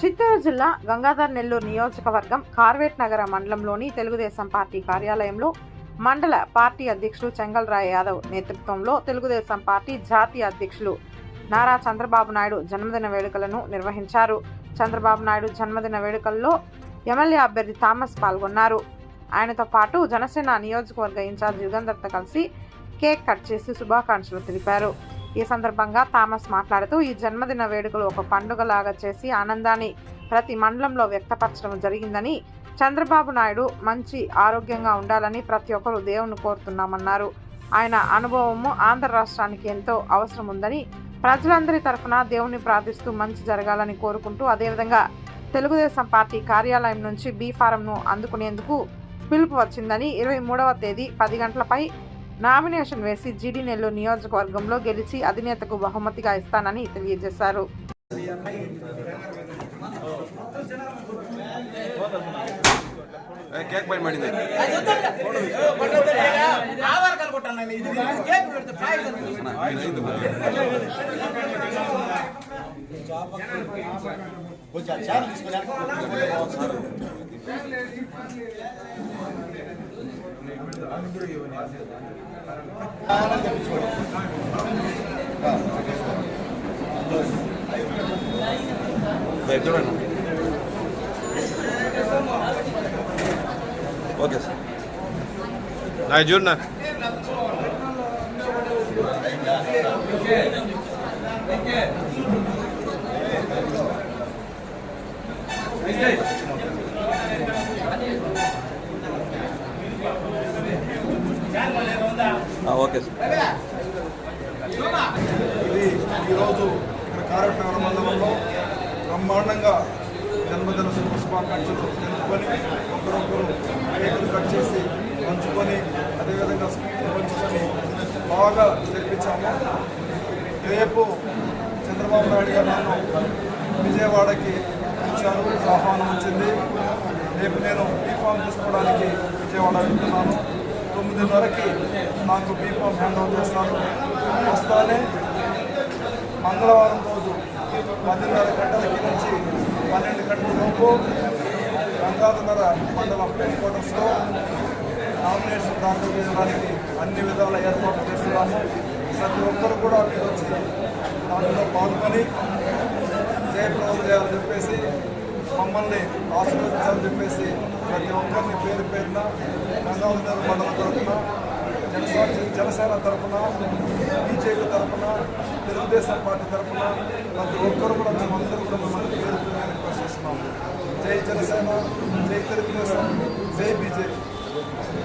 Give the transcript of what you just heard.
చిత్తూరు జిల్లా గంగాధర్ నెల్లూరు నియోజకవర్గం కార్వేట్ నగర మండలంలోని తెలుగుదేశం పార్టీ కార్యాలయంలో మండల పార్టీ అధ్యక్షులు చెంగల్రాయ్ యాదవ్ నేతృత్వంలో తెలుగుదేశం పార్టీ జాతీయ అధ్యక్షులు నారా చంద్రబాబు నాయుడు జన్మదిన వేడుకలను నిర్వహించారు. చంద్రబాబు నాయుడు జన్మదిన వేడుకల్లో ఎమ్మెల్యే అభ్యర్థి థామస్ పాల్గొన్నారు. ఆయనతో పాటు జనసేన నియోజకవర్గ ఇన్ఛార్జ్ యుగంధర్తో కలిసి కేక్ కట్ చేసి శుభాకాంక్షలు తెలిపారు. ఈ సందర్భంగా థామస్ మాట్లాడుతూ ఈ జన్మదిన వేడుకలు ఒక పండుగలాగా చేసి ఆనందాన్ని ప్రతి మండలంలో వ్యక్తపరచడం జరిగిందని చంద్రబాబు నాయుడు మంచి ఆరోగ్యంగా ఉండాలని ప్రతి ఒక్కరూ దేవుని కోరుతున్నామన్నారు. ఆయన అనుభవము ఆంధ్ర రాష్ట్రానికి ఎంతో అవసరం ఉందని ప్రజలందరి తరఫున దేవుని ప్రార్థిస్తూ మంచి జరగాలని కోరుకుంటూ అదేవిధంగా తెలుగుదేశం పార్టీ కార్యాలయం నుంచి బీ ఫారంను అందుకునేందుకు పిలుపు వచ్చిందని ఇరవై మూడవ తేదీ పది గంటలపై నామినేషన్ వేసి జీడీ నెల్లూరు నియోజకవర్గంలో గెలిచి అధినేతకు బహుమతిగా ఇస్తానని తెలియజేశారు. చూడండి ఓకే సార్ నాకు చూడనా ఆ, ఓకే సార్. ఇది ఈరోజు ఇక్కడ కారటనగర మండలంలో బ్రహ్మాండంగా జన్మదిన శుభ శుభాకాంక్షలు జరుపుకొని ఒకరొకరు కేకులు కట్ చేసి పంచుకొని అదేవిధంగా స్వీట్లు పంచుకొని బాగా జరిపించాము. రేపు చంద్రబాబు నాయుడు గారు నన్ను విజయవాడకి ఇచ్చారు ఆహ్వానం వచ్చింది రేపు నేను బీఫామ్ తీసుకోవడానికి విజయవాడ వెళ్తున్నాను. తొమ్మిదిన్నరకి నాకు బీఫామ్ హ్యాండ్ ఓవర్ చేస్తారు. వస్తానే మంగళవారం రోజు పదిన్నర గంటలకి నుంచి పన్నెండు గంటల లోపు గంగాధర మండలం హెడ్ క్వార్టర్స్లో నామినేషన్ దాఖలు చేయడానికి అన్ని విధాల ఏర్పాట్లు చేస్తున్నాము. ప్రతి ఒక్కరు కూడా మీరు వచ్చి దాంట్లో పాల్గొని జయప్రదం చేయాలని చెప్పేసి మమ్మల్ని ఆశీర్వదించాలని చెప్పేసి ప్రతి ఒక్కరిని పేరు పేరున గంగాధర మండలం తరఫున జనసేన జనసేన తరఫున బీజేపీ తరఫున తెలుగుదేశం పార్టీ తరఫున ప్రతి ఒక్కరు కూడా మేమందరూ కూడా మిమ్మల్ని పేరు పేరున రిక్వెస్ట్ చేస్తున్నాము. జై జనసేన జై తెలుగుదేశం